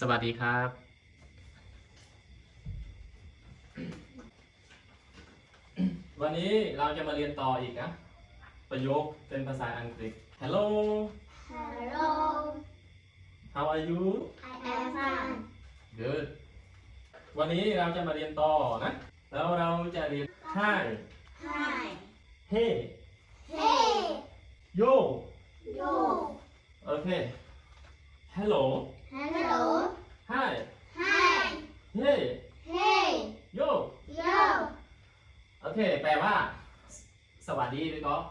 สวัสดีครับ วันนี้เราจะมาเรียนต่ออีกนะ ประโยคเป็นภาษาอังกฤษ Hello Hello, how are you I am fine. good วันนี้เราจะมาเรียนต่อนะ แล้วเราจะเรียน Hi Hi. Hey Hey. Yo Yo. โอเค Hello Hello. Hi Hi. Hey Hey. Yo Yo. โอเค แปลว่า สวัสดีพี่ก๊อฟ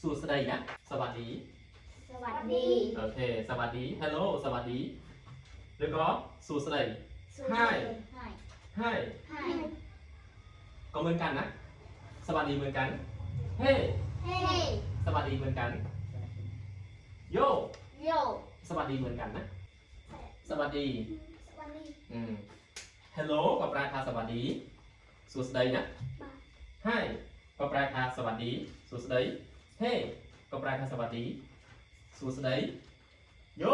สูสวัสดีนะสวัสดี สวัสดี โอเค สวัสดี Hello สวัสดีแล้วก็สูสวัสดี Hi. Hi Hi. ก็เหมือนกันนะ สวัสดีเหมือนกัน Hey Hey. สวัสดีเหมือนกัน Yo Yo. สวัสดีเหมือนกันนะ สวัสดี สวัสดีอืม Hello ก็แปลว่าสวัสดีสูสวัสดีนะ Hi ก็แปลว่าสวัสดีสูสวัสดี Hey ก็แปลว่าสวัสดีสูสวัสดี Yo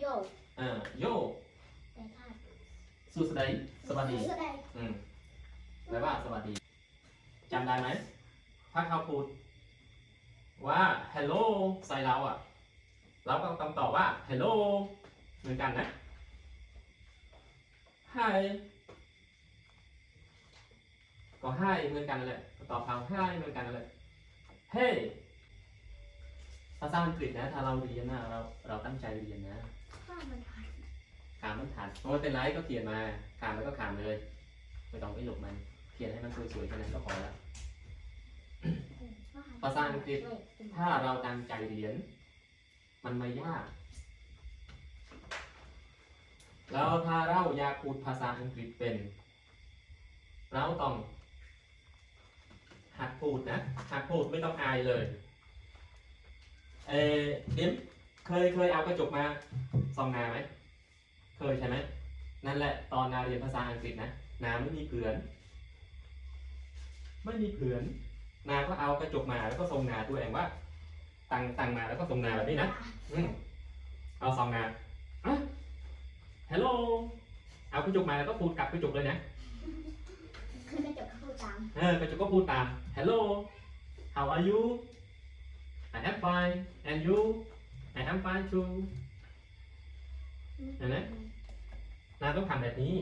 โยอ่า Yo แต่ถ้าสูสวัสดีสวัสดี สวัสดีอืมแปลว่าสวัสดีจำได้ไหม ถ้าเขาพูดว่า hello ใส่เราอะ เราก็ต้องตอบว่า hello เหมือนกันนะ hi ก็ hi เหมือนกันนั่นแหละก็ตอบเขา hi เหมือนกันนั่นแหละ hey ภาษาอังกฤษนะถ้าเราเรียนนะเราเราตั้งใจเรียนนะข้ามันทันขามมันทันไม่เป็นไรก็เขียนมาขามแล้วก็ขามเลยไม่ต้องไปหลบมันเขียนให้มันสวยๆแค่นั้นก็พอแล้วภาษาอังกฤษถ้าเราตั้งใจเรียน มันไม่ยาก แล้วถ้าเราอยากพูดภาษาอังกฤษเป็น เราต้องหัดพูดนะ หัดพูดไม่ต้องอายเลยเออดิมเคยเคยเอากระจกมาส่องนาไหมเคยใช่ไหมนั่นแหละตอนนาเรียนภาษาอังกฤษนะนาไม่มีเพื่อน ไม่มีเพื่อนนาก็เอากระจกมาแล้วก็ทรงนาตัวเองว่า ตั้งตังมาแล้วก็ทรงนาแบบนี้นะอเอาส่องนาอะ ฮัลโหลเอากระจกมาแล้วก็พูดกลับกระจกเลยนะ คือกระจกเข้าตามเออกระจกก็พูดตาม Hello how are you I am fine and you I am fine too เห็นไหมนาต้องทำแบบนี้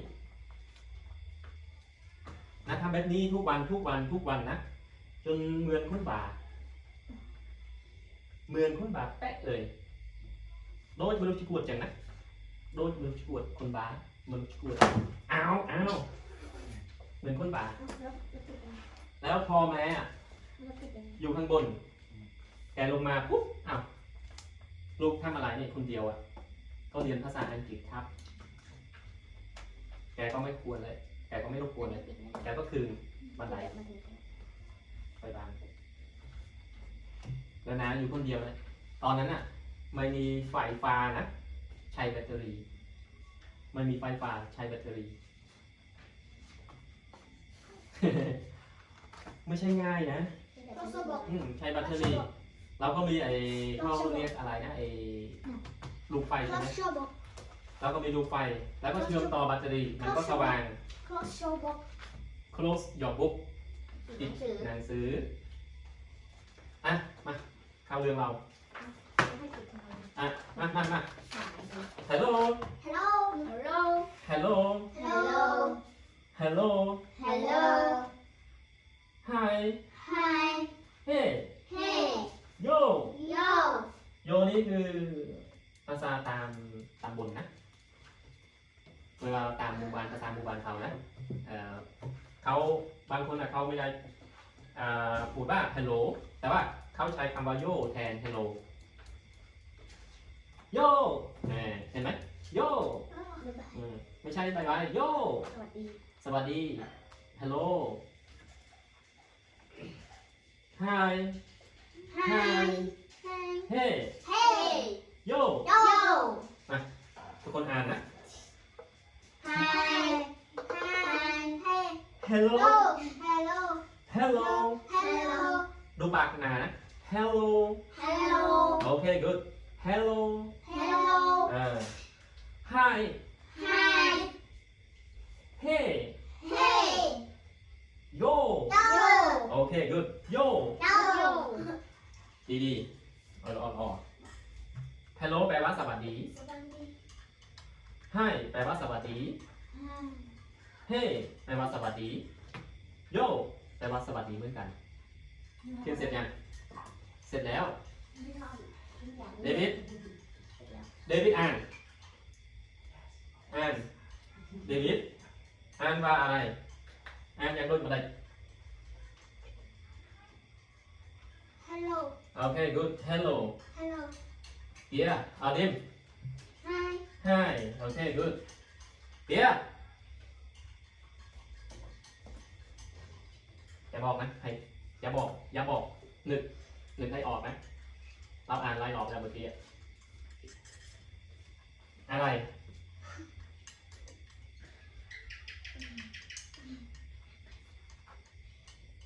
นาทำแบบนี้ทุกวันทุกวันทุกวันนะ จนเหมือนคนบาเหมือนคนบาแป๊ะเลยโดยมนุษย์กวดจังนะ โดยมนุษย์กวดคนบามนุษย์กวดอ้าวอ้าวเหมือนคนบาแล้วแล้วพอแม่อยู่ข้างบน แกลงมาปุ๊บอ้าวลูกทำอะไรเนี่ยคนเดียวอะ ก็เรียนภาษาอังกฤษครับ แกก็ไม่ควรเลย แกก็ไม่รบกวนเลย แกก็คืนบันไดไปบ้านแล้วนาอยู่คนเดียวนะตอนนั้นอะ ไม่มีไฟฟ้านะ ช้แบตเตอรี่ไม่มีไฟฟ้าใช้แบตเตอรี่ ไม่ใช่ง่ายนะก็สบอกอืมใช้แบตเตอรี่ เราก็มีไอ้เขาเรียกอะไรนะไอ้ลูกไฟคใช่ลอไหมสโชบอกเราก็มีลูกไฟ แล้วก็เชื่อมต่อแบตเตอรี่ มันก็สว่างคลอสโชบอก close your book ติดปิหนัดงสือหนังสืออะมาเข้าเรื่องเรา ให้ติดทำไม อะมามามาหายเลย hello Hello Hello hello Hello hello Hello hi Hi hey Hey yo Yo yo นี่คือภาษาตามตามบนนะ เวลาเราตามหมู่บ้านภาษาหมู่บ้านเขานะเอ่อเขาบางคนอะเขาไม่ได้อ่าพูดว่า hello แต่ว่าเขาใช้คำว่า yo แทน hello yo แหมเห็นไหม yo อืมไม่ใช่บายบาย yo สวัสดีสวัสดี hello hi Hi hey Hey yo Yo ทุกคนอ่านนะ Hi Hi Hey hello Hello hello Hello ดูปากหนานะ hello Hello โอเค good ไฮไฮเฮเฮโยโยโอเค good โยโยดีดีอ่อนอ่อนอ่อน hello แปลว่าสวัสดี hi แปลว่าสวัสดี hey แปลว่าสวัสดี โยแปลว่าสวัสดีเหมือนกันเขียนเสร็จยัง เสร็จแล้วเดวิด เดวิดอ่านอ่านเดวิดอ่านว่าอะไรอ่านอย่างรุ่นอะไรฮัลโหลโอเค good hello ฮัลโหล yeah เอาดิม hi hi โอเค good yeah อย่าบอกนะให้อย่าบอกอย่าบอกนึกนึกให้ออกนะเราอ่านไล่ออกแล้วเมื่อกี้ อะอะไร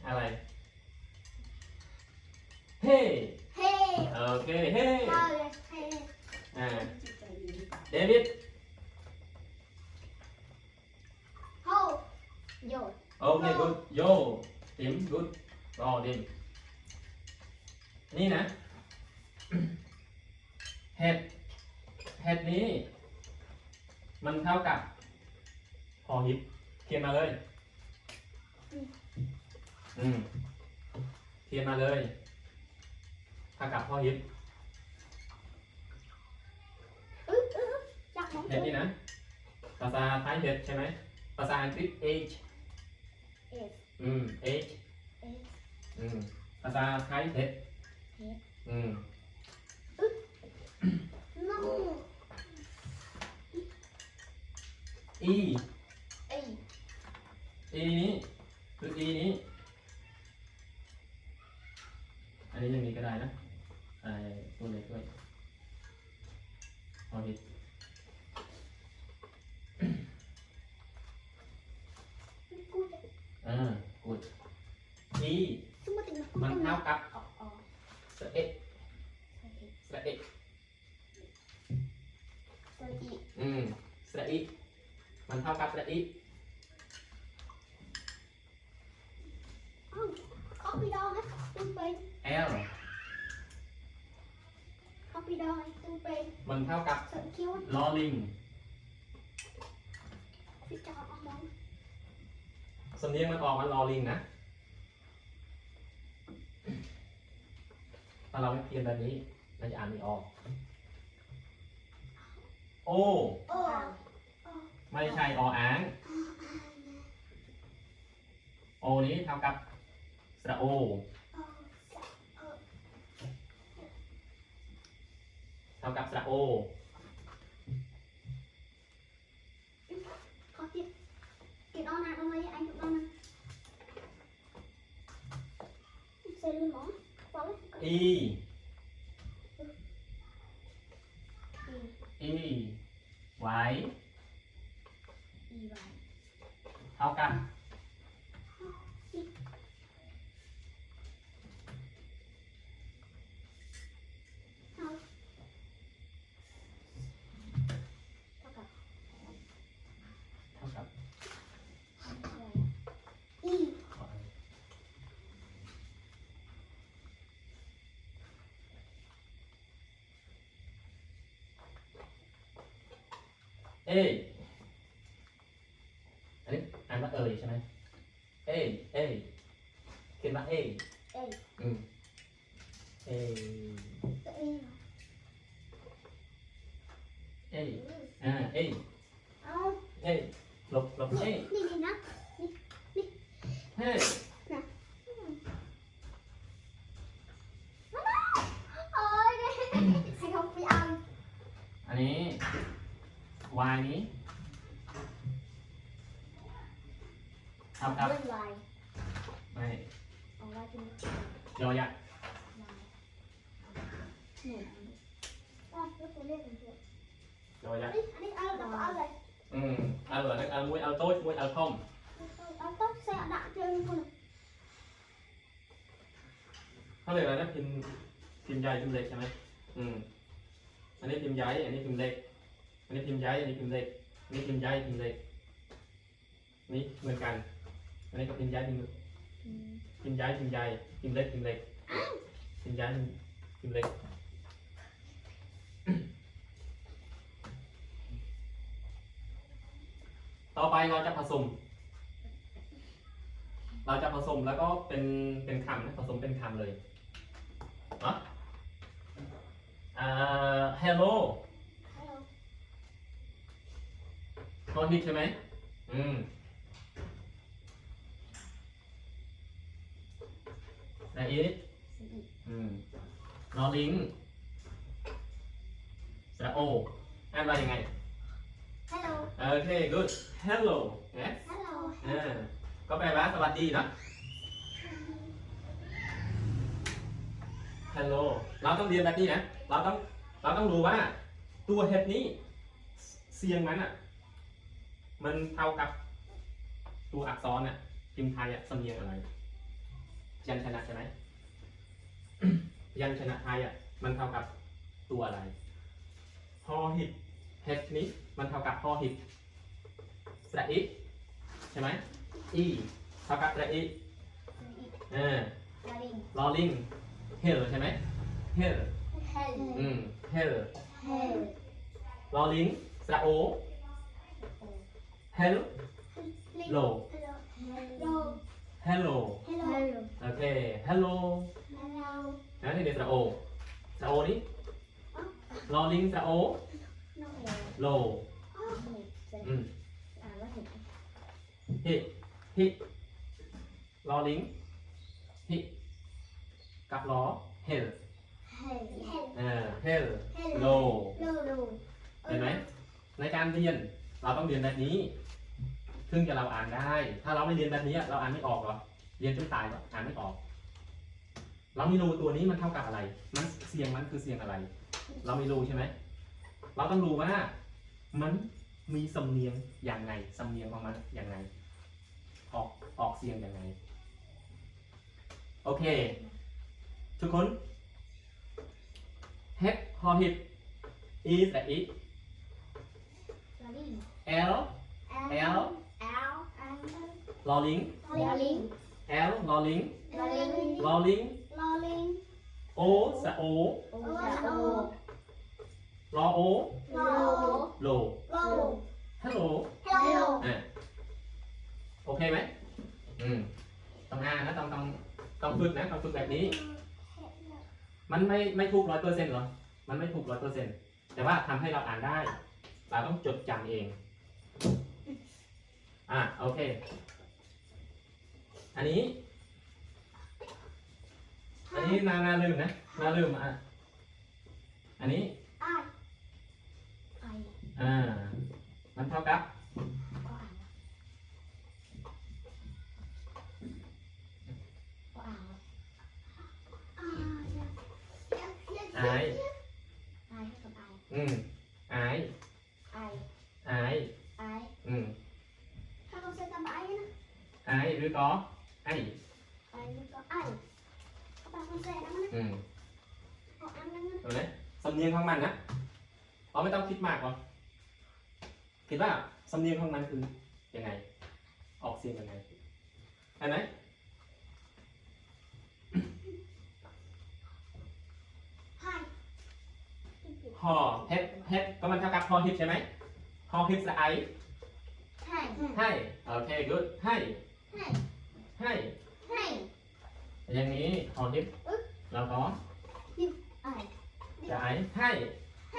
อะไร เฮ้ เฮ้ โอเค เฮ้เอาเลยเฮ้ เอสอืม age เอสอืมภาษาไทยเห็ดเห็ดอืมน้อง e เอ้ย e นี้คือ e นี้อันนี้ยังมีก็ได้นะไอ้ตัวเล็กด้วยพอดี กู จะอ่า good e สมมตินะมันเท่ากับอ๋ออ๋อสระเอะสระเอะสวัสดีอืมสระอีมันเท่ากับสระอีอ้าวคอปปี้ดองนะตู้เป็น l คอปปี้ดองตู้เป็นมันเท่ากับสวนคิ้วลอลิงพี่จอเอามอง สำเนียงมันออกมันลอลิงนะถ้าเราไม่เพียนแบบนี้เราจะอ่านไม่ออก โอโอ้ไม่ใช่ออ้าง โอนี้เท่ากับสระโอ เท่ากับสระโอติด ติดเอาหนักเอาไว้อันถูกต้อ เออันนี้อ่านว่าเอ่ยใช่ไหมเอเอเขี ยนว่าเอเอ้ยอืมเอตัวเองเออ่าเอเอาเอหลบหลบเอนี่นี่นะเฮ้โอ้ยให้เขาไปเอาอันนี้วายนี้เท่ากับเรื่องลายไม่เอาไว้ที่นี่ยอยักษ์หนึ่งอ๋อแล้วตัวเลขเป็นตัวยอยักษ์อันนี้เอาแล้วก็เอาเลยอืมเอาเหรอเอามวยเอาโต๊ะมวยเอาท่อม เอาต้องใส่ดักเจอคนเขาเรียกอะไรนะพิมพ์พิมพ์ใหญ่พิมพ์เล็กใช่ไหมอืมอันนี้พิมพ์ใหญ่ อันนี้พิมพ์เล็ก นี้พิมพ์ย้ายนี้พิมพ์เล็กนี้พิมพ์ย้ายพิมพ์เล็กนี้เหมือนกัน อันนี้ก็พิมพ์ย้ายพิมพ์พิมพ์ย้ายพิมพ์ใหญ่พิมพ์เล็กพิมพ์เล็กพิมพ์ย้ายพิมพ์เล็กต่อไปเราจะผสม เราจะผสมแล้วก็เป็นเป็นคำนะผสมเป็นคำเลยเนาะ hello พอฮิตใช่ไหมอืมไหนอีกอืมนอลิงสระโออ่านว่ายังไงฮัลโหลโอเค good hello yes ฮัลโหลอ่าก็แปลว่าสวัสดีนะ hello เราต้องเรียนแบบนี้นะ เราต้อง เราต้องรู้ว่าตัวเฮดนี้ เสียงมันอะ มันเท่ากับตัวอักษรอะพิมพ์ไทยอะสำเนียงอะไร ยันชนะใช่ไหมยันชนะไทยอะมันเท่ากับตัวอะไรพอหิตเฮดนี้มันเท่ากับพอหิตสระอีใช่ไหมอีเท่ากับสระอีเออลาลิงลอลิงเฮลใช่ไหมเฮลเฮลอืมเฮลเฮลลอลิงสระโอ เฮลโลฮัลโหลเฮลโลฮัลโหลโอเค hello ฮัลโหลนะนี่เดี๋ยวสระโอสระโอนี่ลอลิงสระโอน้องเอโลลอืมอ่านว่าเห็นฮิฮิลอลิงฮิกับล้อเฮลเฮลเฮลเออเฮลเฮลโลโลโลเห็นไหมในการเรียนเราต้องเรียนแบบนี้ ถึงจะเราอ่านได้ ถ้าเราไม่เรียนแบบนี้เราอ่านไม่ออกหรอ เรียนจนตายก็อ่านไม่ออก เราไม่รู้ตัวนี้มันเท่ากับอะไร มันเสียงมันคือเสียงอะไร เราไม่รู้ใช่ไหม เราต้องรู้ว่ามันมีสำเนียงอย่างไงสำเนียงของมันอย่างไง ออกออกเสียงอย่างไง โอเค ทุกคน head พอหิด is และ it ลาลิง l L L L ลอลิงลาลิง l ลอลิงลาลิง ลอลิง ลอลิง o สะโอ โอโอรอโอโลโลโลฮัลโหลฮัลโหลอะโอเคไหมอืมต้องอ่านนะต้องต้องต้องฝึกนะต้องฝึกแบบนี้ มันไม่ไม่ถูกร้อยเปอร์เซ็นต์หรอ มันไม่ถูกร้อยเปอร์เซ็นต์แต่ว่าทำให้เราอ่านได้ เราต้องจดจำเอง อะโอเค อันนี้ อันนี้นานาลืมนะนาลืมอะ อันนี้ไอไออ่า มันเท่ากับ ก็อ่านก็อ่านอ่าอาย ไอกับไออืมอายไออายไออืมถ้าเราใช้กับไอนะอายหรือก็ ไอไอแล้วก็ไอเขาบอกมันใส่แล้วมันอืมเอาอันนั้นนะเห็นไหมสำเนียงของมันนะเราไม่ต้องคิดมากหรอกคิดว่าสำเนียงของมันคือยังไง ออกเสียงยังไงเห็นไหมไฮฮอเฮดเฮดก็มันเท่ากับฮอฮิตใช่ไหมฮอฮิตสไอไฮให้โอเค good ให้ไฮ ให้ไฮอย่างนี้ฮอฮิตแล้วก็ไอจะไอให้ไฮ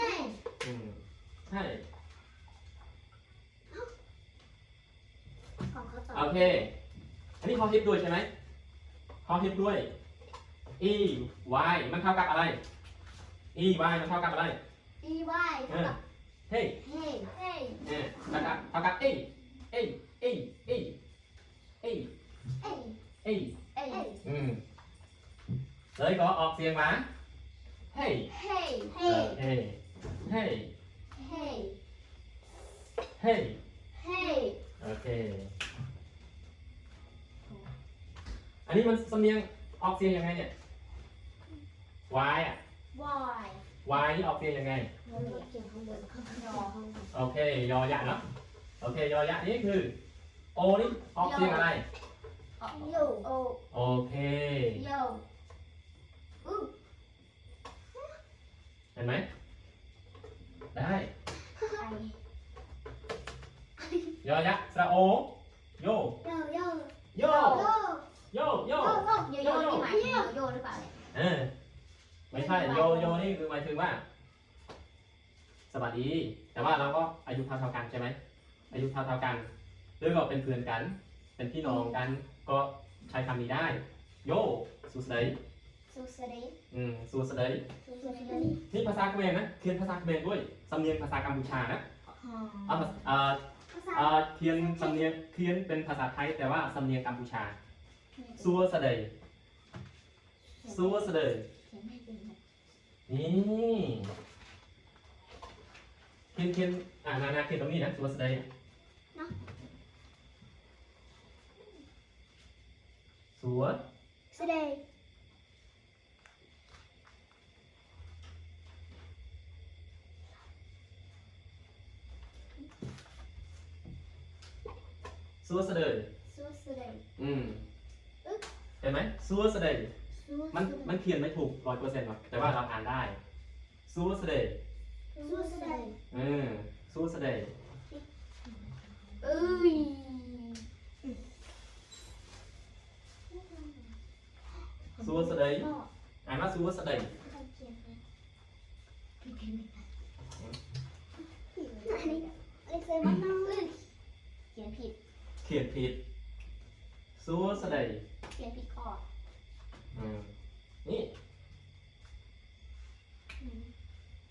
อืมให้ของเขาต่อโอเค อันนี้ฮอฮิตด้วยใช่ไหมฮอฮิตด้วย e y มันเท่ากับอะไร e y มันเท่ากับอะไรอีวายเท่ากับเฮ้ยเฮ้เฮ้เนี่ยเท่ากับเท่ากับ a a a a a เอ้ย a เอ้ยอืมเลยก็ออกเสียงมาเฮ้ยเฮ้เอเฮ้อเฮ้ยเฮ้ยเฮ้เฮ้ยเฮ้โอเค อันนี้มันสำเนียงออกเสียงยังไงเนี่ย y อะวาย y นี่ออกเสียงยังไงเราเขียนข้างบนข้างรอข้างบนโอเค ยอยักษ์เนาะ โอเค ยอยักษ์นี่คือ โอนี่ออกเสียงอะไร โยโอโอเค โยอู้เห็นไหม ได้ไอยอยักษ์สระโอ โย โยโยโย โยโย โย โยโยโยโย่นี่หมายถึงโยโย่หรือเปล่าเนี่ยเออ ไม่ใช่ โย โย นี่คือหมายถึงว่า สวัสดี แต่ว่าเราก็อายุเท่าๆกันใช่ไหม อายุเท่าๆกันหรือก็เป็นเพื่อนกัน เป็นพี่น้องกัน ก็ใช้คำนี้ได้ โยสุสเดย์สุสดีอืมสุสเดย์สุสดีนี่ภาษาเขมรนะเขียนภาษาเขมรด้วยสำเนียงภาษากัมพูชานะอ๋อเอาภาษาเอ่อภาษาเอ่อเขียนสำเนียงเขียนเป็นภาษาไทยแต่ว่าสำเนียงกัมพูชาซัวสเดย์ซัวสเดย์เขียนไม่เป็นนะนี่เขียนเขียนอ่านานาเขียนตรงนี้นะซัวสเดย์ซัวสดี ซัวสเดย์สุสดีอืมเห็นไหมซัวสเดย์สุมันมันเขียนไม่ถูกร้อยเปอร์เซ็นต์หรอกแต่ว่าเราอ่านได้ซัวสเดย์สุสดีอืมซัวสเดย์ เอ้ย ซัวสเดย์อ่านว่าซัวสเดย์ พี่เขียนไม่ได้ อันนี้เล็กเซ มันน้องเลยเขียนผิดเขียนผิดซัวสเดย์เขียนผิดข้ออืมนี่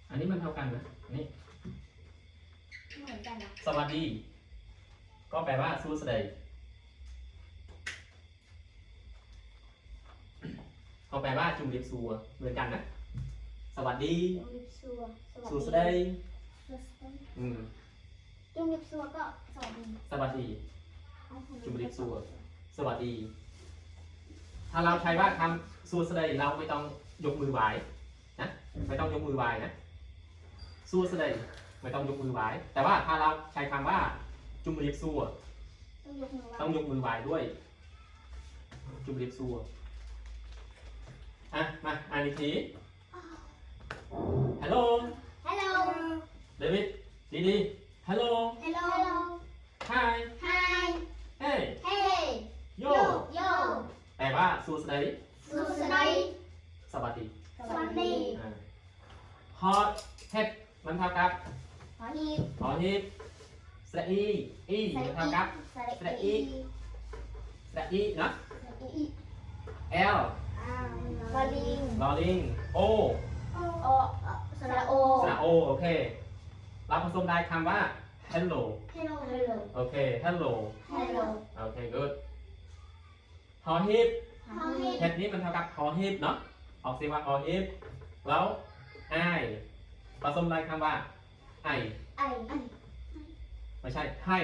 อันนี้มันเท่ากันนะนี่เหมือนกันนะสวัสดี ก็แปลว่าซัวสเดย์ก็ แปลว่าจุ่มเรียบซัวเหมือนกันนะ สวัสดีจุ่มลิบซัวซัวสเดย์สุสดีอืมจุ่มลิบซัวก็สวัสดี สวัสดีจุ่มเรียบซัวสวัสดี ถ้าเราใช้ว่าคำซัวสเดย์เราไม่ต้องยกมือไหว้นะไม่ต้องยกมือไหว้นะซัวสเดย์ไม่ต้องยกมือไหว้แต่ว่าถ้าเราใช้คำว่าจุ่มเรียบซัวต้องยกมือไหว้ต้องยกมือไหว้ด้วย จุ่มเรียบซัว อะมาอ่านอีกที Hello ฮัลโหล David ดีดี Hello ฮัลโหล Hi Hi Hey Hey Yo Yo แปลว่าสู้สเดย์สุสดีสวัสดีสวัสดีอ่า Hot Head มันเท่ากับขอฮีบหอหีบสระอีอีมันเท่ากับสระอีสระอีเนาะสระอี L อ่าลอ ลิงลอลิง O โอสระโอสระ O โอเค เราผสมได้คำว่า hello Hello Hello โอเค hello Hello โอเค good หอหีบขอฮีบเห็ดนี้มันเท่ากับหอหีบเนาะ ออกเสียงว่าหอหีบแล้วไอผสมได้คำว่าไอไอไอไม่ใช่ให้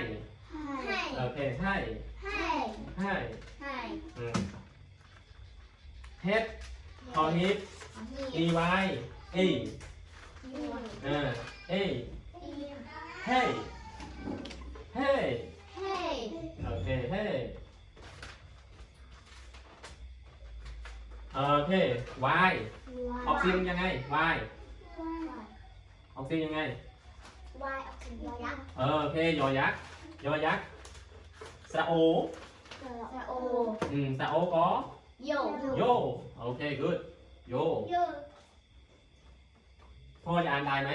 ให้โอเคให้ให้ให้ให้อืมเฮ็ด หอหีบขอฮี e y e เออ e เฮ้เฮ้เฮ้โอเคเฮ้โอเค y ออกเสียงยังไง y ออกเสียงยังไงวายออกเสียงยอยักษ์เออโอเคยอยักษ์ยอยักษ์สระโอ สระโอ อืมสระโอก็ โยโยโอเค good โยเยอะพ่อจะอ่านได้ไหม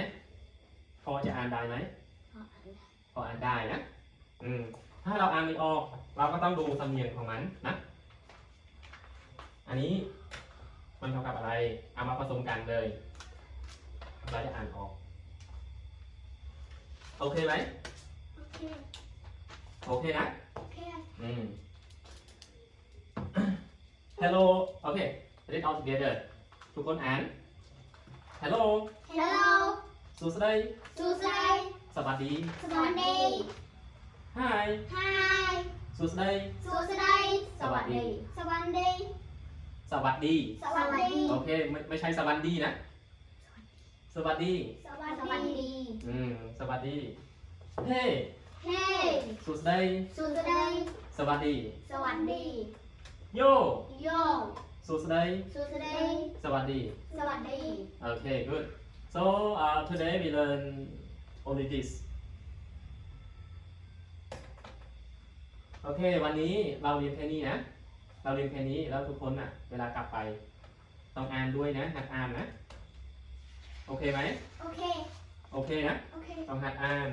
พ่อจะอ่านได้ไหมพออ่านได้นะ อืม ถ้าเราอ่านไม่ออก เราก็ต้องดูสำเนียงของมันนะ อันนี้มันเท่ากับอะไร เอามาผสมกันเลย เราจะอ่านออก โอเคไหม โอเค โอเคนะ โอเค อืม Hello โอเค read all together ทุกคนอ่าน Hello ฮัลโหลสุสดีสุสดีสวัสดีสวัสดี Hi ไฮสุสดีสุสดีสวัสดีสวัสดีสวัสดี สวัสดี โอเคไม่ไม่ใช่สวัสดีนะ สวัสดี สวัสสวัสดีดี อืม สวัสดีเฮ้เฮ้สุดดีสุสดีสวัสดี สวัสดี โยโยสุดดีสุสดีสวัสดีสวัสดี Okay, good. So uh, today we learn only this. โอเค วันนี้เราเรียนแค่นี้นะ เราเรียนแค่นี้แล้วทุกคนอะ เวลากลับไปต้องอ่านด้วยนะ หัดอ่านนะ โอเคไหม โอเค โอเคนะ โอเค ต้องหัดอ่าน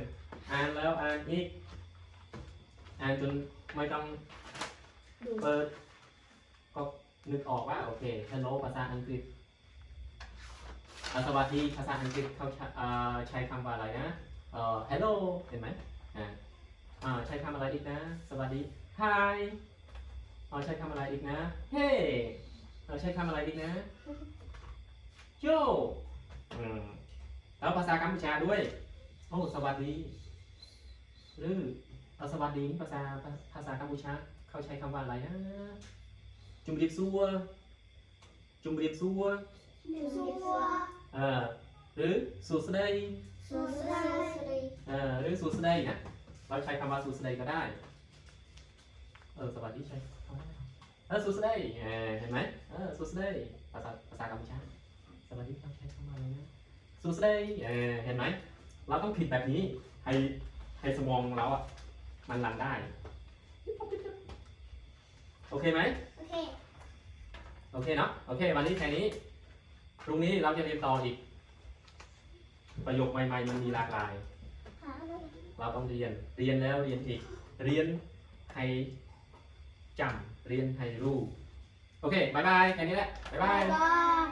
อ่านแล้วอ่านอีก อ่านจนไม่ต้องดูเปิด ก็นึกออกว่าโอเค hello ภาษาอังกฤษอาสวัสดีภาษาอังกฤษเขาใช้คำว่าอะไรนะเอ่อ hello เห็นไหมอ่าใช้คำอะไรอีกนะ สวัสดี hi อ่าใช้คำอะไรอีกนะ hey เราใช้คำอะไรอีกนะ yo อืมแล้วภาษากัมพูชาด้วย โอ้ สวัสดี หรืออาสวัสดีนี่ภาษาภาษากัมพูชา เขาใช้คำว่าอะไรนะ จุมเรียบซัวจุมเรียบซัวหนึ่งสัวเออหรือสูสเดย์สัวสลายสลีเออหรือสูสเดย์นะเราใช้คำว่าสูสเดย์ก็ได้ เออสวัสดีใช่คำว่าอะไรเออสูสเดย์เออเห็นไหมเออสูสเดย์ภาษาภาษากัมพูชาสวัสดีเราใช้คำว่าอะไรนะสูสเดย์เออเห็นไหม เราต้องผิดแบบนี้ ให้ให้สมองเราอะ มันรันได้ โอเคไหมโอเค โอเคเนาะโอเค วันนี้แค่นี้พรุ่งนี้เราจะเรียนต่ออีก ประโยคใหม่ๆมันมีหลากหลาย เราต้องเรียนเรียนแล้วเรียนอีก เรียนให้จำเรียนให้รู้ โอเคบายบายแค่นี้แหละบายบาย